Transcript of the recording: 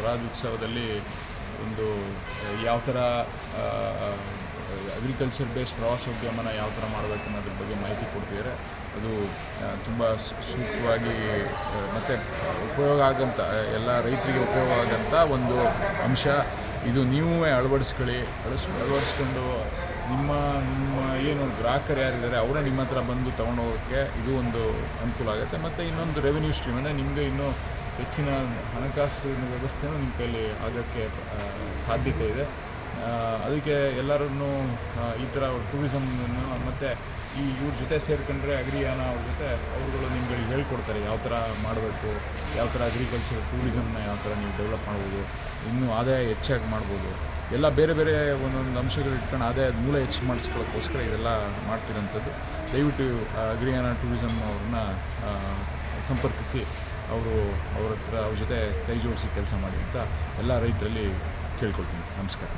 ಸ್ವರಾಜ್ ಉತ್ಸವದಲ್ಲಿ ಒಂದು, ಯಾವ ಥರ ಅಗ್ರಿಕಲ್ಚರ್ ಬೇಸ್ಡ್ ಪ್ರವಾಸೋದ್ಯಮನ ಯಾವ ಥರ ಮಾಡಬೇಕು ಅನ್ನೋದ್ರ ಬಗ್ಗೆ ಮಾಹಿತಿ ಕೊಡ್ತಿದ್ದಾರೆ ಅದು ತುಂಬ ಸೂಕ್ತವಾಗಿ ಮತ್ತು ಉಪಯೋಗ ಆಗಂಥ ಎಲ್ಲ ರೈತರಿಗೆ ಉಪಯೋಗ ಆಗಂಥ ಒಂದು ಅಂಶ. ಇದು ನೀವು ಅಳವಡಿಸ್ಕೊಳ್ಳಿ, ಅಳಸ್, ಅಳವಡಿಸ್ಕೊಂಡು ನಿಮ್ಮ ನಿಮ್ಮ ಏನು ಗ್ರಾಹಕರು ಯಾರಿದ್ದಾರೆ ಅವರೇ ನಿಮ್ಮ ಹತ್ರ ಬಂದು ತೊಗೊಂಡು ಹೋಗೋಕ್ಕೆ ಇದು ಒಂದು ಅನುಕೂಲ ಆಗುತ್ತೆ. ಮತ್ತು ಇನ್ನೊಂದು ರೆವಿನ್ಯೂ ಸ್ಟ್ರೀಮ್ ಅಂದರೆ ನಿಮಗೆ ಇನ್ನೂ ಹೆಚ್ಚಿನ ಹಣಕಾಸಿನ ವ್ಯವಸ್ಥೆನೂ ನಿಮ್ಮ ಕೈಯಲ್ಲಿ ಆಗೋಕ್ಕೆ ಸಾಧ್ಯತೆ ಇದೆ. ಅದಕ್ಕೆ ಎಲ್ಲರನ್ನೂ ಈ ಥರ ಟೂರಿಸಮ್ನ ಮತ್ತು ಈ ಇವ್ರ ಜೊತೆ ಸೇರ್ಕೊಂಡ್ರೆ ಅಗ್ರಿಯಾನ ಅವ್ರ ಜೊತೆ ಅವ್ರುಗಳು ನಿಮಗೆ ಹೇಳ್ಕೊಡ್ತಾರೆ ಯಾವ ಥರ ಮಾಡಬೇಕು, ಯಾವ ಥರ ಅಗ್ರಿಕಲ್ಚರ್ ಟೂರಿಸಮ್ನ ಯಾವ ಥರ ನೀವು ಡೆವಲಪ್ ಮಾಡ್ಬೋದು, ಇನ್ನೂ ಆದಾಯ ಹೆಚ್ಚಾಗಿ ಮಾಡ್ಬೋದು. ಎಲ್ಲ ಬೇರೆ ಬೇರೆ ಒಂದೊಂದು ಅಂಶಗಳು ಇಟ್ಕೊಂಡು ಆದಾಯದ ಮೂಲ ಹೆಚ್ಚು ಮಾಡಿಸ್ಕೊಳ್ಳೋಕ್ಕೋಸ್ಕರ ಇದೆಲ್ಲ ಮಾಡ್ತಿರೋಂಥದ್ದು. ದಯವಿಟ್ಟು ಅಗ್ರಿಯಾನ ಟೂರಿಸಮ್ ಅವ್ರನ್ನ ಸಂಪರ್ಕಿಸಿ. ಅವರು ಅವ್ರ ಹತ್ರ ಅವ್ರ ಜೊತೆ ಕೈ ಜೋಡಿಸಿ ಕೆಲಸ ಮಾಡಿ ಅಂತ ಎಲ್ಲ ರೈತರಲ್ಲಿ ಕೇಳ್ಕೊಳ್ತೀನಿ. ನಮಸ್ಕಾರ.